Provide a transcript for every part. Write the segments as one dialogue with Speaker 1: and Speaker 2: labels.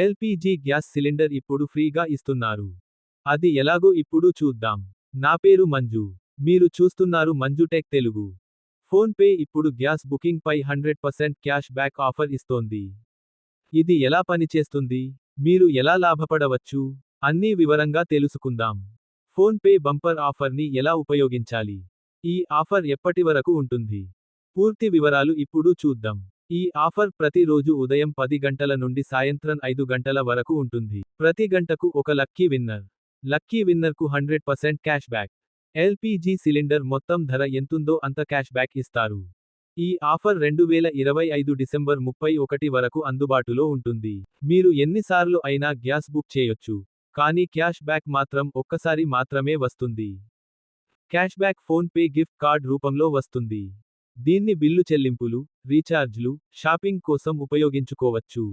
Speaker 1: LPG gas cylinder ఇప్పుడు ఫ్రీగా ఇస్తున్నారు. అది ఎలాగో ఇప్పుడు చూద్దాం. నా పేరు మంజు. మీరు చూస్తున్నారు Manju tech Telugu. PhonePe ఇప్పుడు గ్యాస్ బుకింగ్ పై hundred percent cash back offer ఇస్తోంది. ఇది ఎలా పనిచేస్తుంది? మీరు ఎలా లాభపడవచ్చు? అన్నీ వివరంగా తెలుసుకుందాం. ఫోన్ పే బంపర్ ఆఫర్ని ఎలా ఉపయోగించాలి? ఈ ఆఫర్ ఎప్పటి వరకు ఉంటుంది? పూర్తి వివరాలు ఇప్పుడు చూద్దాం. ఈ ఆఫర్ ప్రతిరోజు ఉదయం పది గంటల నుండి సాయంత్రం ఐదు గంటల వరకు ఉంటుంది. ప్రతి గంటకు ఒక lucky winner. Lucky విన్నర్కు hundred percent cash back. LPG cylinder మొత్తం ధర ఎంతుందో అంత క్యాష్ బ్యాక్ ఇస్తారు. ఈ ఆఫర్ రెండు వేల ఇరవై ఐదు డిసెంబర్ ముప్పై ఒకటి వరకు అందుబాటులో ఉంటుంది. మీరు ఎన్నిసార్లు అయినా గ్యాస్ బుక్ చేయొచ్చు. కానీ క్యాష్ బ్యాక్ మాత్రం ఒక్కసారి మాత్రమే వస్తుంది. Cash back PhonePe gift card రూపంలో వస్తుంది. దీన్ని బిల్లు చెల్లింపులు రీఛార్జ్లు షాపింగ్ కోసం ఉపయోగించుకోవచ్చు.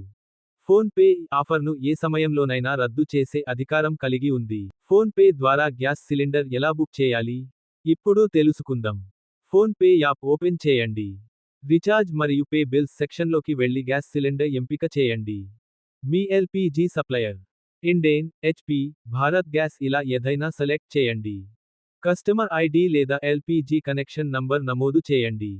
Speaker 1: ఫోన్ పే ఆఫర్ను ఏ సమయంలోనైనా రద్దు చేసే అధికారం కలిగి ఉంది. ఫోన్ పే ద్వారా గ్యాస్ సిలిండర్ ఎలా బుక్ చేయాలి? ఇప్పుడు తెలుసుకుందాం. ఫోన్ పే యాప్ ఓపెన్ చేయండి. రీఛార్జ్ మరియు పే బిల్స్ సెక్షన్లోకి వెళ్ళి గ్యాస్ సిలిండర్ ఎంపిక చేయండి. మీ LPG supplier. Indane HP Bharat gas ఇలా ఏదైనా సెలెక్ట్ చేయండి. కస్టమర్ ఐడి లేదా ఎల్పిజి కనెక్షన్ నంబర్ నమోదు చేయండి.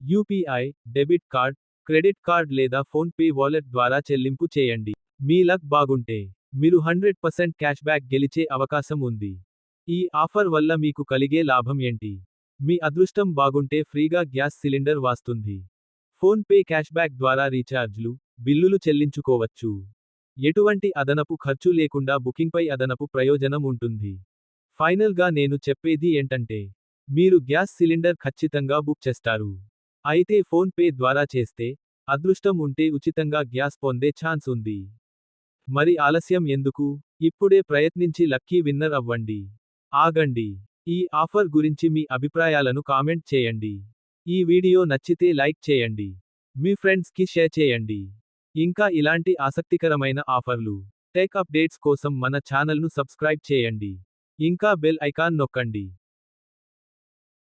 Speaker 1: UPI debit card credit card లేదా ఫోన్ పే వాలెట్ ద్వారా చెల్లింపు చేయండి. మీ లక్ బాగుంటే మీరు హండ్రెడ్ పర్సెంట్ క్యాష్ బ్యాక్ గెలిచే అవకాశం ఉంది. ఈ ఆఫర్ వల్ల మీకు కలిగే లాభం ఏంటి? మీ అదృష్టం బాగుంటే ఫ్రీగా గ్యాస్ సిలిండర్ వాస్తుంది. ఫోన్ పే క్యాష్ బ్యాక్ ద్వారా రీఛార్జ్లు బిల్లులు చెల్లించుకోవచ్చు. ఎటువంటి అదనపు ఖర్చు లేకుండా బుకింగ్పై అదనపు ప్రయోజనం ఉంటుంది. ఫైనల్గా నేను చెప్పేది ఏంటంటే మీరు గ్యాస్ సిలిండర్ ఖచ్చితంగా బుక్ చేస్తారు. అయితే ఫోన్ పే ద్వారా చేస్తే అదృష్టం ఉంటే ఉచితంగా గ్యాస్ పొందే ఛాన్స్ ఉంది. మరి ఆలస్యం ఎందుకు? ఇప్పుడే ప్రయత్నించి లక్కీ విన్నర్ అవ్వండి. ఆగండి. ఈ ఆఫర్ గురించి మీ అభిప్రాయాలను కామెంట్ చేయండి. ఈ వీడియో నచ్చితే లైక్ చేయండి. మీ ఫ్రెండ్స్కి షేర్ చేయండి. ఇంకా ఇలాంటి ఆసక్తికరమైన ఆఫర్లు టెక్ అప్డేట్స్ కోసం మన ఛానల్ను సబ్స్క్రైబ్ చేయండి. ఇంకా బెల్ ఐకాన్ నొక్కండి